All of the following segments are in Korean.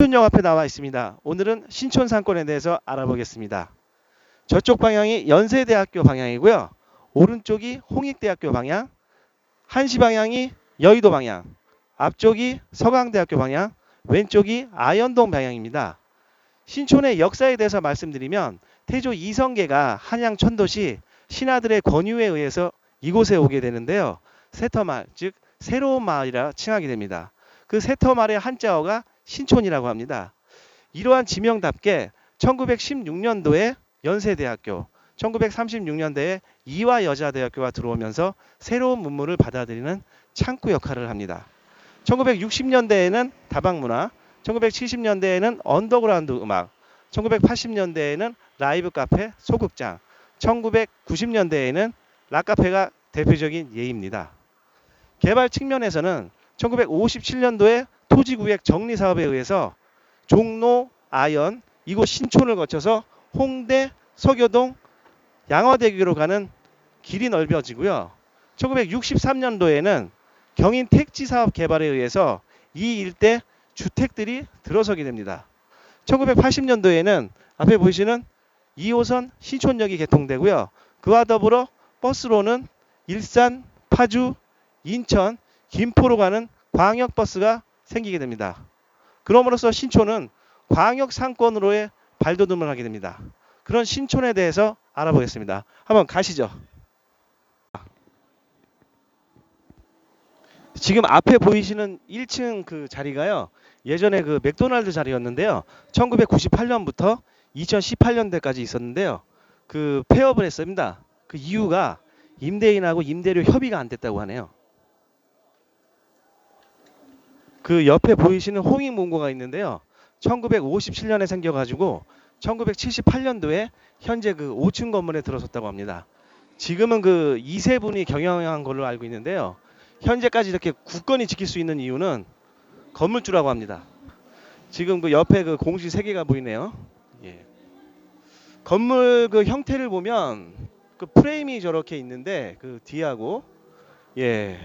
신촌역 앞에 나와 있습니다. 오늘은 신촌 상권에 대해서 알아보겠습니다. 저쪽 방향이 연세대학교 방향이고요. 오른쪽이 홍익대학교 방향, 한시 방향이 여의도 방향, 앞쪽이 서강대학교 방향, 왼쪽이 아현동 방향입니다. 신촌의 역사에 대해서 말씀드리면 태조 이성계가 한양 천도시 신하들의 권유에 의해서 이곳에 오게 되는데요. 새터마을, 즉 새로운 마을이라 칭하게 됩니다. 그 새터마을의 한자어가 신촌이라고 합니다. 이러한 지명답게 1916년도에 연세대학교, 1936년대에 이화여자대학교가 들어오면서 새로운 문물을 받아들이는 창구 역할을 합니다. 1960년대에는 다방문화, 1970년대에는 언더그라운드 음악, 1980년대에는 라이브 카페, 소극장, 1990년대에는 락카페가 대표적인 예입니다. 개발 측면에서는 1957년도에 토지구획 정리 사업에 의해서 종로, 아현, 이곳 신촌을 거쳐서 홍대, 서교동, 양화대교로 가는 길이 넓어지고요. 1963년도에는 경인 택지 사업 개발에 의해서 이 일대 주택들이 들어서게 됩니다. 1980년도에는 앞에 보이시는 2호선 신촌역이 개통되고요. 그와 더불어 버스로는 일산, 파주, 인천, 김포로 가는 광역버스가 생기게 됩니다. 그럼으로써 신촌은 광역 상권으로의 발돋움을 하게 됩니다. 그런 신촌에 대해서 알아보겠습니다. 한번 가시죠. 지금 앞에 보이시는 1층 그 자리가요. 예전에 그 맥도날드 자리였는데요. 1998년부터 2018년대까지 있었는데요. 그 폐업을 했습니다. 그 이유가 임대인하고 임대료 협의가 안 됐다고 하네요. 그 옆에 보이시는 홍익문고가 있는데요. 1957년에 생겨가지고 1978년도에 현재 그 5층 건물에 들어섰다고 합니다. 지금은 그 이세분이 경영한 걸로 알고 있는데요. 현재까지 이렇게 굳건히 지킬 수 있는 이유는 건물주라고 합니다. 지금 그 옆에 그 공시 세 개가 보이네요. 예. 건물 그 형태를 보면 그 프레임이 저렇게 있는데 그 뒤하고 예.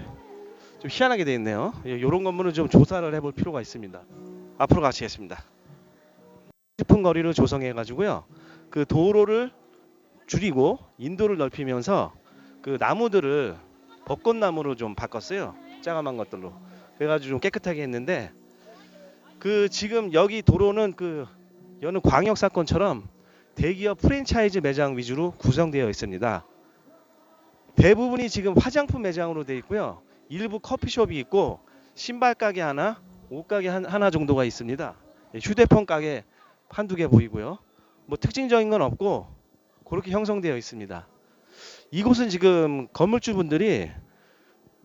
좀 희한하게 돼 있네요. 예, 이런 건물은 좀 조사를 해볼 필요가 있습니다. 앞으로 가시겠습니다. 깊은 거리로 조성해 가지고요. 그 도로를 줄이고 인도를 넓히면서 그 나무들을 벚꽃나무로 좀 바꿨어요. 작아만 것들로. 그래가지고 좀 깨끗하게 했는데 그 지금 여기 도로는 그 여느 광역 사건처럼 대기업 프랜차이즈 매장 위주로 구성되어 있습니다. 대부분이 지금 화장품 매장으로 되어 있고요. 일부 커피숍이 있고 신발 가게 하나, 옷 가게 한- 하나 정도가 있습니다. 예, 휴대폰 가게 한두 개 보이고요. 뭐 특징적인 건 없고 그렇게 형성되어 있습니다. 이곳은 지금 건물주분들이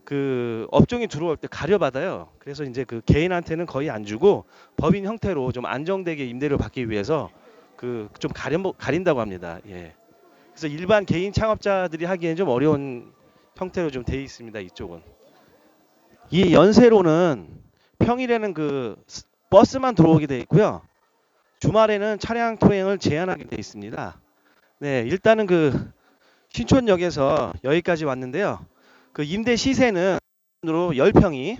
그 업종이 들어올 때 가려받아요. 그래서 이제 그 개인한테는 거의 안 주고 법인 형태로 좀 안정되게 임대를 받기 위해서 그 좀 가린 가린다고 합니다. 예. 그래서 일반 개인 창업자들이 하기엔 좀 어려운 형태로 좀 돼 있습니다. 이쪽은. 이 연세로는 평일에는 그 스- 버스만 들어오게 돼 있고요. 주말에는 차량 통행을 제한하게 돼 있습니다. 네, 일단은 그 신촌역에서 여기까지 왔는데요. 그 임대 시세는 으로 10평이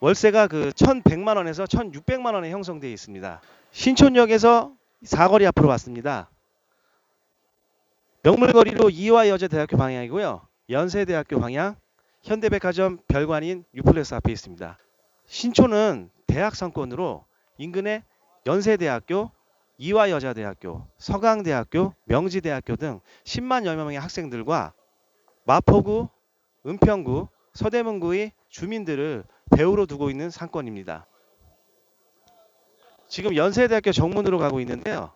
월세가 그 1,100만 원에서 1,600만 원에 형성되어 있습니다. 신촌역에서 사거리 앞으로 왔습니다. 명물거리로 이화여자대학교 방향이고요. 연세대학교 방향, 현대백화점 별관인 유플렉스 앞에 있습니다. 신촌은 대학 상권으로 인근에 연세대학교, 이화여자대학교, 서강대학교, 명지대학교 등 10만여 명의 학생들과 마포구, 은평구, 서대문구의 주민들을 배우로 두고 있는 상권입니다. 지금 연세대학교 정문으로 가고 있는데요.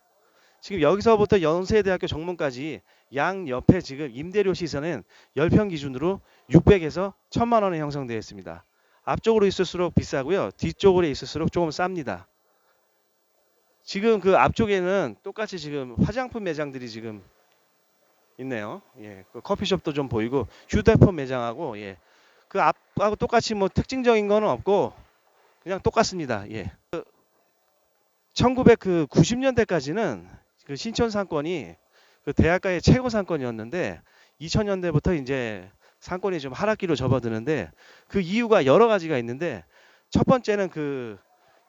지금 여기서부터 연세대학교 정문까지 양 옆에 지금 임대료 시세는 10평 기준으로 600에서 1000만 원에 형성되어 있습니다. 앞쪽으로 있을수록 비싸고요. 뒤쪽으로 있을수록 조금 쌉니다. 지금 그 앞쪽에는 똑같이 지금 화장품 매장들이 지금 있네요. 예, 그 커피숍도 좀 보이고 휴대폰 매장하고 예, 그 앞하고 똑같이 뭐 특징적인 거는 없고 그냥 똑같습니다. 예. 그 1990년대까지는 그 신촌 상권이 그 대학가의 최고 상권이었는데 2000년대부터 이제 상권이 좀 하락기로 접어드는데 그 이유가 여러 가지가 있는데 첫 번째는 그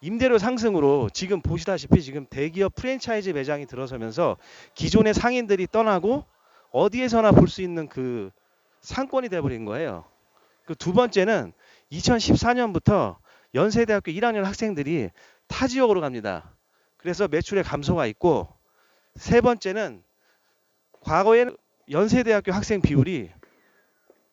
임대료 상승으로 지금 보시다시피 지금 대기업 프랜차이즈 매장이 들어서면서 기존의 상인들이 떠나고 어디에서나 볼 수 있는 그 상권이 돼버린 거예요. 그 두 번째는 2014년부터 연세대학교 1학년 학생들이 타 지역으로 갑니다. 그래서 매출의 감소가 있고 세 번째는 과거에는 연세대학교 학생 비율이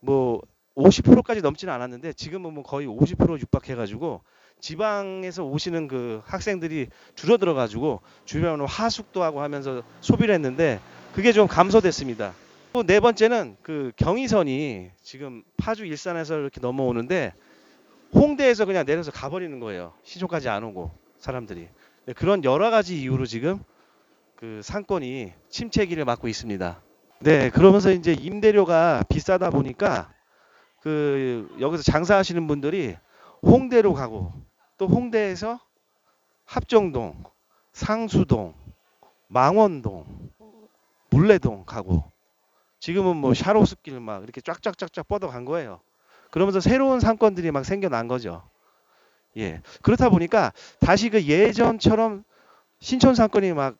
뭐 50%까지 넘지는 않았는데 지금은 뭐 거의 50% 육박해가지고 지방에서 오시는 그 학생들이 줄어들어 가지고 주변으로 하숙도 하고 하면서 소비를 했는데 그게 좀 감소됐습니다. 또 네 번째는 그 경의선이 지금 파주 일산에서 이렇게 넘어오는데 홍대에서 그냥 내려서 가버리는 거예요. 시초까지 안 오고 사람들이 네, 그런 여러 가지 이유로 지금 그 상권이 침체기를 맞고 있습니다. 네, 그러면서 이제 임대료가 비싸다 보니까 그 여기서 장사하시는 분들이 홍대로 가고 또 홍대에서 합정동, 상수동, 망원동, 물레동 가고 지금은 뭐 샤로스길 막 이렇게 쫙쫙쫙쫙 뻗어간 거예요. 그러면서 새로운 상권들이 막 생겨난 거죠. 예. 그렇다 보니까 다시 그 예전처럼 신촌 상권이 막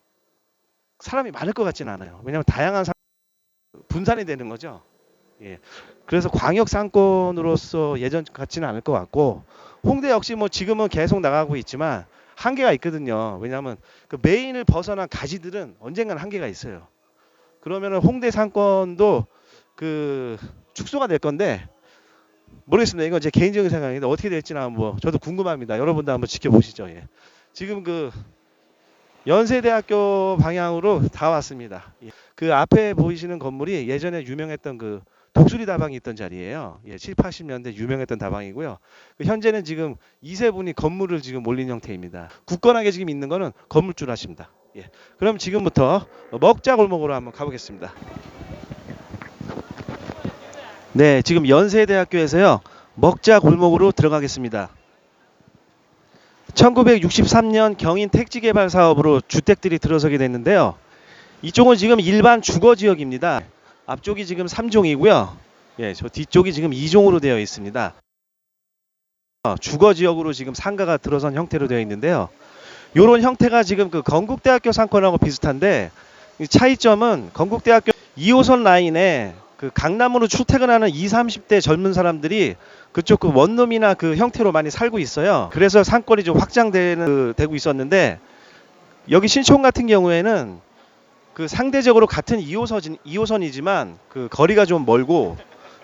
사람이 많을 것 같지는 않아요. 왜냐하면 다양한 상... 분산이 되는 거죠. 예. 그래서 광역 상권으로서 예전 같지는 않을 것 같고 홍대 역시 뭐 지금은 계속 나가고 있지만 한계가 있거든요. 왜냐하면 그 메인을 벗어난 가지들은 언젠가는 한계가 있어요. 그러면은 홍대 상권도 그 축소가 될 건데 모르겠습니다. 이건 제 개인적인 생각인데 어떻게 될지는 뭐 저도 궁금합니다. 여러분도 한번 지켜보시죠. 예. 지금 그 연세대학교 방향으로 다 왔습니다. 예. 그 앞에 보이시는 건물이 예전에 유명했던 그 독수리 다방이 있던 자리예요. 예, 7, 80년대 유명했던 다방이고요. 그 현재는 지금 이세분이 건물을 지금 올린 형태입니다. 굳건하게 지금 있는 거는 건물줄 하십니다. 예. 그럼 지금부터 먹자 골목으로 한번 가보겠습니다. 네, 지금 연세대학교에서요. 먹자 골목으로 들어가겠습니다. 1963년 경인 택지 개발 사업으로 주택들이 들어서게 됐는데요. 이쪽은 지금 일반 주거 지역입니다. 앞쪽이 지금 3종이고요. 예, 저 뒤쪽이 지금 2종으로 되어 있습니다. 어, 주거 지역으로 지금 상가가 들어선 형태로 되어 있는데요. 이런 형태가 지금 그 건국대학교 상권하고 비슷한데 이 차이점은 건국대학교 2호선 라인에 그 강남으로 출퇴근하는 20, 30대 젊은 사람들이 그쪽 그 원룸이나 그 형태로 많이 살고 있어요. 그래서 상권이 좀 확장되는 그 되고 있었는데 여기 신촌 같은 경우에는 그 상대적으로 같은 2호선 2호선이지만 그 거리가 좀 멀고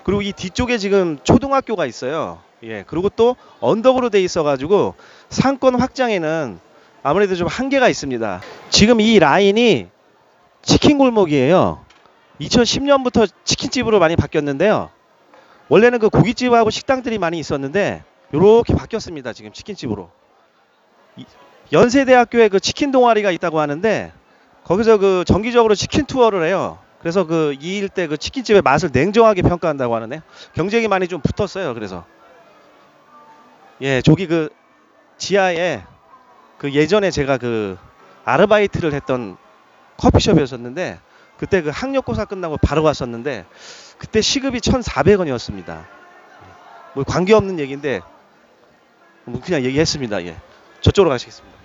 그리고 이 뒤쪽에 지금 초등학교가 있어요. 예. 그리고 또 언덕으로 돼 있어 가지고 상권 확장에는 아무래도 좀 한계가 있습니다. 지금 이 라인이 치킨 골목이에요. 2010년부터 치킨집으로 많이 바뀌었는데요. 원래는 그 고깃집하고 식당들이 많이 있었는데 이렇게 바뀌었습니다. 지금 치킨집으로. 이- 연세대학교에 그 치킨 동아리가 있다고 하는데 거기서 그 정기적으로 치킨 투어를 해요. 그래서 그 이 일대 그 치킨집의 맛을 냉정하게 평가한다고 하는데 경쟁이 많이 좀 붙었어요. 그래서 예, 저기 그 지하에 그 예전에 제가 그 아르바이트를 했던 커피숍이었었는데 그때 그 학력고사 끝나고 바로 갔었는데 그때 시급이 1,400원이었습니다. 뭐 관계없는 얘기인데 뭐 그냥 얘기했습니다. 예. 저쪽으로 가시겠습니다.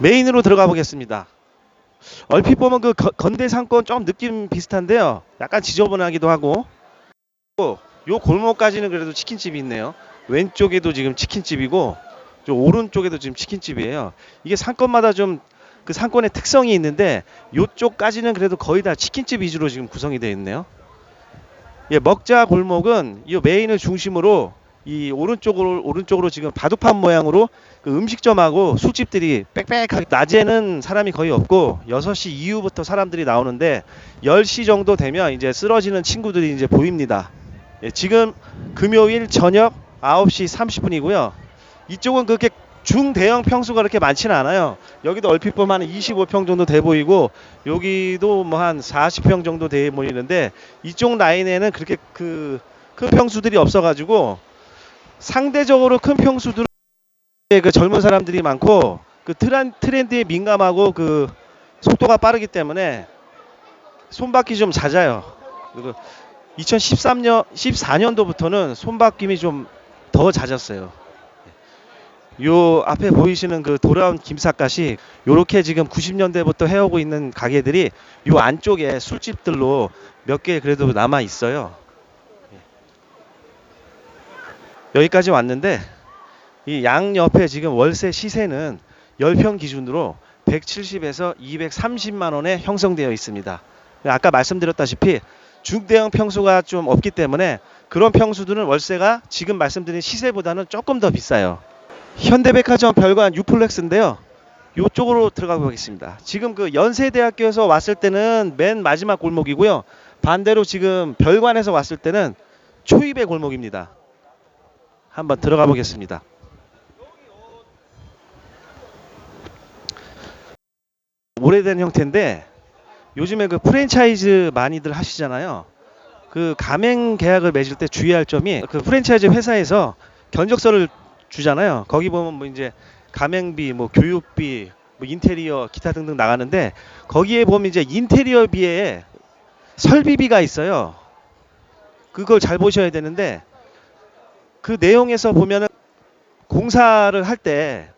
메인으로 들어가 보겠습니다. 얼핏 보면 그 거- 건대 상권 좀 느낌 비슷한데요. 약간 지저분하기도 하고 또요 골목까지는 그래도 치킨집이 있네요. 왼쪽에도 지금 치킨집이고 저 오른쪽에도 지금 치킨집이에요. 이게 상권마다 좀 그 상권의 특성이 있는데 요쪽까지는 그래도 거의 다 치킨집 위주로 지금 구성이 되어 있네요. 예, 먹자 골목은 이 메인을 중심으로 이 오른쪽으로 오른쪽으로 지금 바둑판 모양으로 그 음식점하고 술집들이 빽빽하게 낮에는 사람이 거의 없고 6시 이후부터 사람들이 나오는데 10시 정도 되면 이제 쓰러지는 친구들이 이제 보입니다. 예, 지금 금요일 저녁 9시 30분이고요. 이쪽은 그렇게 중대형 평수가 그렇게 많지는 않아요. 여기도 얼핏 보면 한 25평 정도 돼 보이고 여기도 뭐 한 40평 정도 돼 보이는데 이쪽 라인에는 그렇게 그 큰 평수들이 없어가지고 상대적으로 큰 평수들 그 젊은 사람들이 많고 그 트렌, 트렌드에 민감하고 그 속도가 빠르기 때문에 손바퀴 좀 잦아요. 그리고 2013년 14년도부터는 손바뀜이 좀 더 잦았어요. 요 앞에 보이시는 그 돌아온 김삿갓이 요렇게 지금 90년대부터 해오고 있는 가게들이 요 안쪽에 술집들로 몇 개 그래도 남아 있어요. 여기까지 왔는데 이 양 옆에 지금 월세 시세는 10평 기준으로 170에서 230만 원에 형성되어 있습니다. 아까 말씀드렸다시피 중대형 평수가 좀 없기 때문에 그런 평수들은 월세가 지금 말씀드린 시세보다는 조금 더 비싸요. 현대백화점 별관 유플렉스인데요. 이쪽으로 들어가 보겠습니다. 지금 그 연세대학교에서 왔을 때는 맨 마지막 골목이고요. 반대로 지금 별관에서 왔을 때는 초입의 골목입니다. 한번 들어가 보겠습니다. 오래된 형태인데 요즘에 그 프랜차이즈 많이들 하시잖아요. 그 가맹 계약을 맺을 때 주의할 점이 그 프랜차이즈 회사에서 견적서를 주잖아요. 거기 보면 뭐 이제 가맹비, 뭐 교육비, 뭐 인테리어, 기타 등등 나가는데 거기에 보면 이제 인테리어비에 설비비가 있어요. 그걸 잘 보셔야 되는데 그 내용에서 보면은 공사를 할 때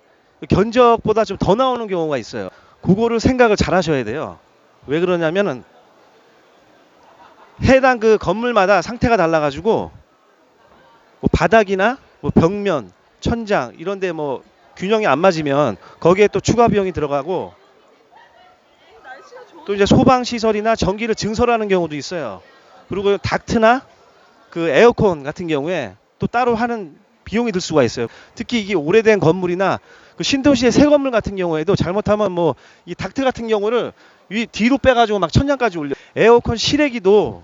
견적보다 좀 더 나오는 경우가 있어요. 그거를 생각을 잘 하셔야 돼요. 왜 그러냐면은 해당 그 건물마다 상태가 달라가지고 뭐 바닥이나 뭐 벽면, 천장 이런데 뭐 균형이 안 맞으면 거기에 또 추가 비용이 들어가고 또 이제 소방 시설이나 전기를 증설하는 경우도 있어요. 그리고 닥트나 그 에어컨 같은 경우에 또 따로 하는 비용이 들 수가 있어요. 특히 이게 오래된 건물이나 그 신도시의 새 건물 같은 경우에도 잘못하면 뭐 이 닥트 같은 경우를 위 뒤로 빼가지고 막 천장까지 올려 에어컨 실외기도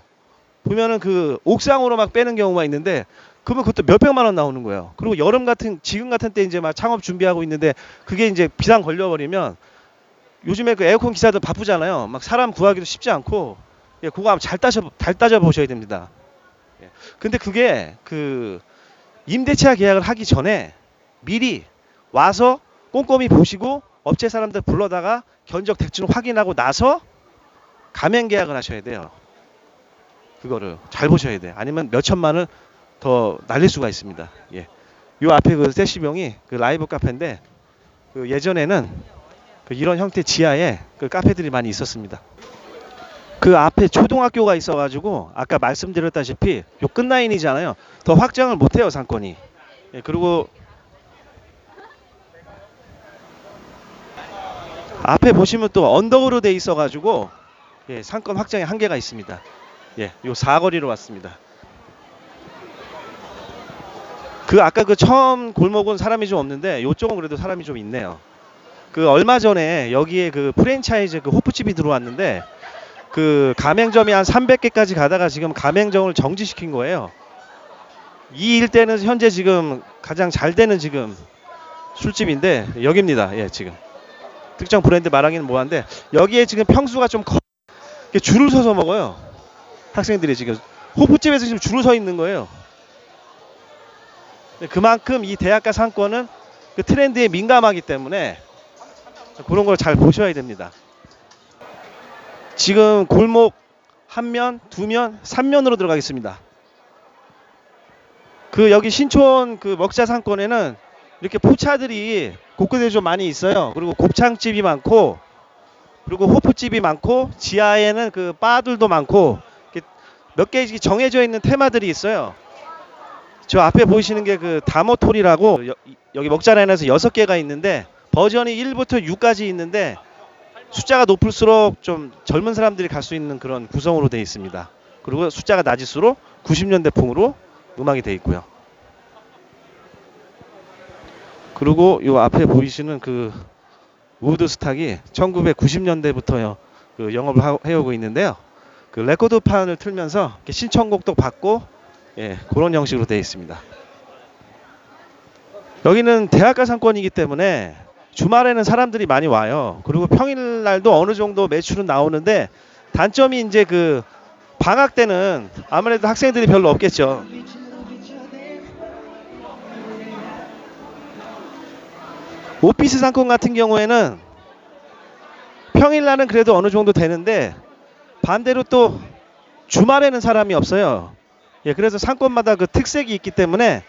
보면은 그 옥상으로 막 빼는 경우가 있는데 그러면 그것도 몇백만 원 나오는 거예요. 그리고 여름 같은 지금 같은 때 이제 막 창업 준비하고 있는데 그게 이제 비상 걸려버리면 요즘에 그 에어컨 기사들 바쁘잖아요. 막 사람 구하기도 쉽지 않고 예, 그거 잘 따져 잘 따져 보셔야 됩니다. 예. 근데 그게 그 임대차 계약을 하기 전에 미리 와서 꼼꼼히 보시고 업체 사람들 불러다가 견적 대충 확인하고 나서 가맹 계약을 하셔야 돼요. 그거를 잘 보셔야 돼. 아니면 몇 천만을 더 날릴 수가 있습니다. 예. 요 앞에 그 세시병이 그 라이브 카페인데 그 예전에는 그 이런 형태 지하에 그 카페들이 많이 있었습니다. 그 앞에 초등학교가 있어가지고 아까 말씀드렸다시피 요 끝라인이잖아요. 더 확장을 못해요 상권이. 예, 그리고 앞에 보시면 또 언덕으로 돼 있어가지고 예, 상권 확장에 한계가 있습니다. 예, 요 사거리로 왔습니다. 그 아까 그 처음 골목은 사람이 좀 없는데 요쪽은 그래도 사람이 좀 있네요. 그 얼마 전에 여기에 그 프랜차이즈 그 호프집이 들어왔는데 그 가맹점이 한 300개까지 가다가 지금 가맹점을 정지시킨 거예요. 이 일대는 현재 지금 가장 잘 되는 지금 술집인데 여기입니다. 예, 지금 특정 브랜드 말하기는 뭐한데 여기에 지금 평수가 좀 커. 줄을 서서 먹어요. 학생들이 지금 호프집에서 지금 줄을 서 있는 거예요. 네, 그만큼 이 대학가 상권은 그 트렌드에 민감하기 때문에 그런 걸 잘 보셔야 됩니다. 지금 골목 한 면, 두 면, 삼 면으로 들어가겠습니다. 그 여기 신촌 그 먹자 상권에는 이렇게 포차들이 곳곳에 좀 많이 있어요. 그리고 곱창집이 많고 그리고 호프집이 많고 지하에는 그 바들도 많고 몇개 정해져 있는 테마들이 있어요. 저 앞에 보이시는 게 그 다모톨이라고 여, 여기 먹자라인에서 여섯 개가 있는데 버전이 1부터 6까지 있는데 숫자가 높을수록 좀 젊은 사람들이 갈 수 있는 그런 구성으로 되어 있습니다. 그리고 숫자가 낮을수록 90년대 풍으로 음악이 되어 있고요. 그리고 요 앞에 보이시는 그 우드스탁이 1990년대부터 그 영업을 하, 해오고 있는데요. 그 레코드판을 틀면서 신청곡도 받고 예, 그런 형식으로 되어 있습니다. 여기는 대학가 상권이기 때문에 주말에는 사람들이 많이 와요. 그리고 평일 날도 어느 정도 매출은 나오는데 단점이 이제 그 방학 때는 아무래도 학생들이 별로 없겠죠. 오피스 상권 같은 경우에는 평일 날은 그래도 어느 정도 되는데 반대로 또 주말에는 사람이 없어요. 예, 그래서 상권마다 그 특색이 있기 때문에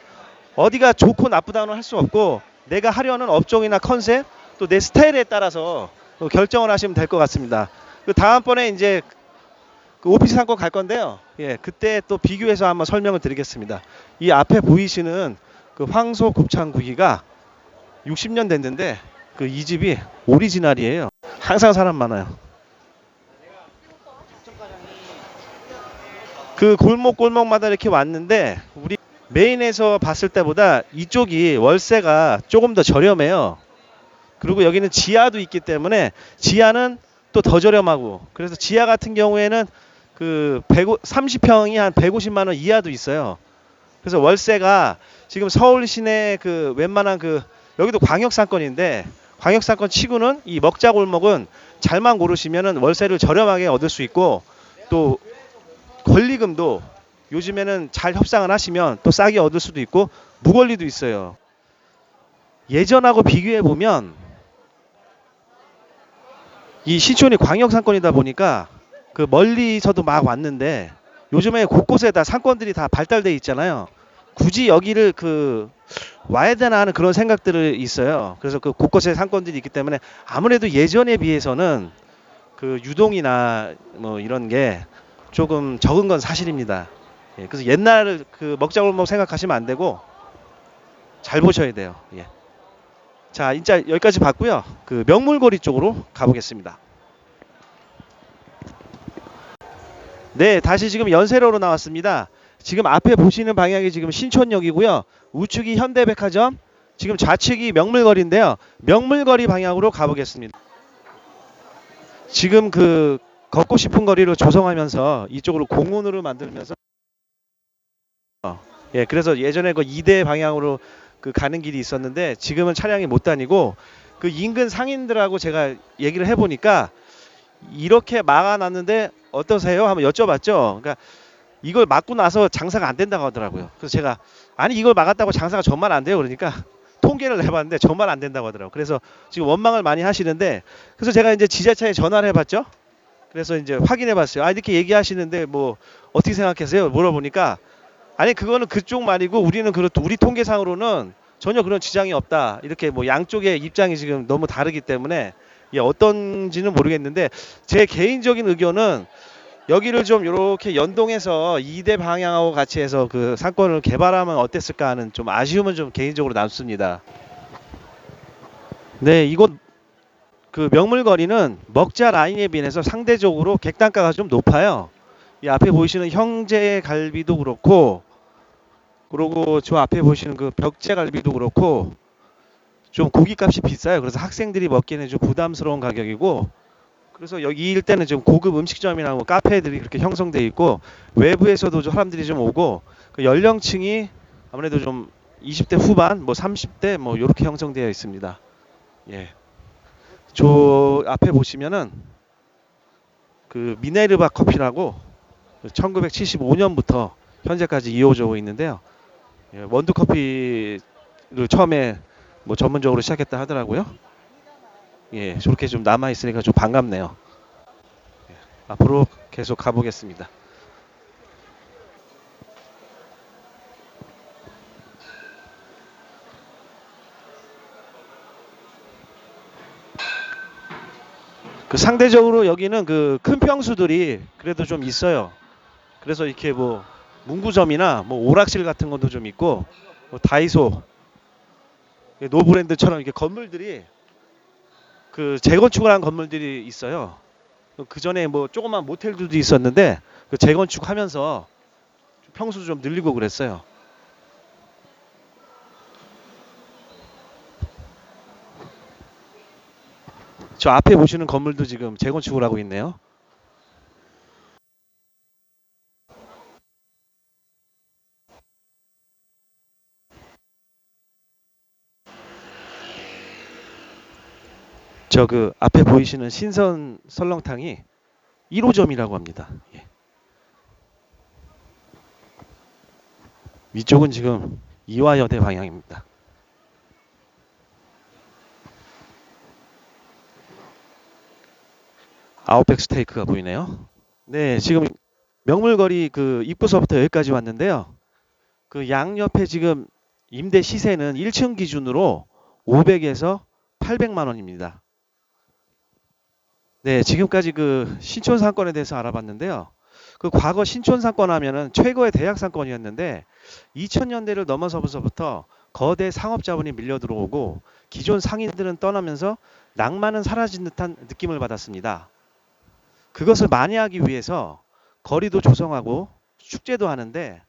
어디가 좋고 나쁘다는 할 수 없고 내가 하려는 업종이나 컨셉 또 내 스타일에 따라서 어, 결정을 하시면 될 것 같습니다. 그 다음번에 이제 그 오피스 상권 갈 건데요. 예, 그때 또 비교해서 한번 설명을 드리겠습니다. 이 앞에 보이시는 그 황소 곱창 구이가 60년 됐는데 그 이 집이 오리지널이에요. 항상 사람 많아요. 그 골목 골목마다 이렇게 왔는데 우리 메인에서 봤을 때보다 이쪽이 월세가 조금 더 저렴해요. 그리고 여기는 지하도 있기 때문에 지하는 또 더 저렴하고 그래서 지하 같은 경우에는 그 30평이 한 150만 원 이하도 있어요. 그래서 월세가 지금 서울 시내 그 웬만한 그 여기도 광역 상권인데 광역 상권 치고는 이 먹자 골목은 잘만 고르시면은 월세를 저렴하게 얻을 수 있고 또 권리금도 요즘에는 잘 협상을 하시면 또 싸게 얻을 수도 있고 무권리도 있어요. 예전하고 비교해 보면 이 시촌이 광역 상권이다 보니까 그 멀리서도 막 왔는데 요즘에 곳곳에 다 상권들이 다 발달돼 있잖아요. 굳이 여기를 그 와야 되나 하는 그런 생각들이 있어요. 그래서 그 곳곳에 상권들이 있기 때문에 아무래도 예전에 비해서는 그 유동이나 뭐 이런 게 조금 적은 건 사실입니다. 예, 그래서 옛날 그 먹자골목 생각하시면 안 되고 잘 보셔야 돼요. 예. 자, 진짜 여기까지 봤고요. 그 명물거리 쪽으로 가보겠습니다. 네, 다시 지금 연세로로 나왔습니다. 지금 앞에 보시는 방향이 지금 신촌역이고요. 우측이 현대백화점, 지금 좌측이 명물거리인데요. 명물거리 방향으로 가보겠습니다. 지금 그 걷고 싶은 거리로 조성하면서 이쪽으로 공원으로 만들면서 어, 예, 그래서 예전에 그 2대 방향으로 그 가는 길이 있었는데 지금은 차량이 못 다니고 그 인근 상인들하고 제가 얘기를 해보니까 이렇게 막아놨는데 어떠세요? 한번 여쭤봤죠. 그러니까 이걸 막고 나서 장사가 안 된다고 하더라고요. 그래서 제가 아니 이걸 막았다고 장사가 정말 안 돼요. 그러니까 통계를 해봤는데 정말 안 된다고 하더라고요. 그래서 지금 원망을 많이 하시는데 그래서 제가 이제 지자체에 전화를 해봤죠. 그래서 이제 확인해 봤어요. 아 이렇게 얘기하시는데 뭐 어떻게 생각하세요? 물어보니까 아니 그거는 그쪽 말이고 우리는 그렇 우리 통계상으로는 전혀 그런 지장이 없다. 이렇게 뭐 양쪽의 입장이 지금 너무 다르기 때문에 예, 어떤지는 모르겠는데 제 개인적인 의견은 여기를 좀 이렇게 연동해서 2대 방향하고 같이 해서 그 상권을 개발하면 어땠을까 하는 좀 아쉬움은 좀 개인적으로 남습니다. 네, 이곳 그 명물거리는 먹자 라인에 비해서 상대적으로 객단가가 좀 높아요. 이 앞에 보이시는 형제 갈비도 그렇고 그리고 저 앞에 보시는 그 벽제 갈비도 그렇고 좀 고기값이 비싸요. 그래서 학생들이 먹기에는 좀 부담스러운 가격이고 그래서 여기 이 일대는 좀 고급 음식점이나 뭐 카페들이 그렇게 형성돼 있고 외부에서도 좀 사람들이 좀 오고 그 연령층이 아무래도 좀 20대 후반 뭐 30대 뭐 이렇게 형성되어 있습니다. 예. 저 앞에 보시면은 그 미네르바 커피라고 1975년부터 현재까지 이어져 있는데요. 예, 원두 커피를 처음에 뭐 전문적으로 시작했다 하더라고요. 예, 저렇게 좀 남아 있으니까 좀 반갑네요. 예, 앞으로 계속 가보겠습니다. 그 상대적으로 여기는 그 큰 평수들이 그래도 좀 있어요. 그래서 이렇게 뭐 문구점이나 뭐 오락실 같은 것도 좀 있고 뭐 다이소 노브랜드처럼 이렇게 건물들이 그 재건축을 한 건물들이 있어요. 그 전에 뭐 조그만 모텔들도 있었는데 그 재건축하면서 평수도 좀 늘리고 그랬어요. 저 앞에 보시는 건물도 지금 재건축을 하고 있네요. 저 그 앞에 보이시는 신선 설렁탕이 1호점이라고 합니다. 예. 위쪽은 지금 이화여대 방향입니다. 아웃백 스테이크가 보이네요. 네, 지금 명물거리 그 입구서부터 여기까지 왔는데요. 그 양옆에 지금 임대 시세는 1층 기준으로 500에서 800만 원입니다. 네, 지금까지 그 신촌 상권에 대해서 알아봤는데요. 그 과거 신촌 상권 하면은 최고의 대학 상권이었는데 2000년대를 넘어서부터 거대 상업 자본이 밀려 들어오고 기존 상인들은 떠나면서 낭만은 사라진 듯한 느낌을 받았습니다. 그것을 만회하기 위해서 거리도 조성하고 축제도 하는데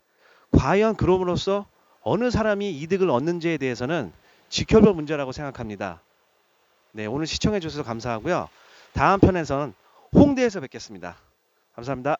과연 그럼으로써 어느 사람이 이득을 얻는지에 대해서는 지켜볼 문제라고 생각합니다. 네, 오늘 시청해 주셔서 감사하고요. 다음 편에서는 홍대에서 뵙겠습니다. 감사합니다.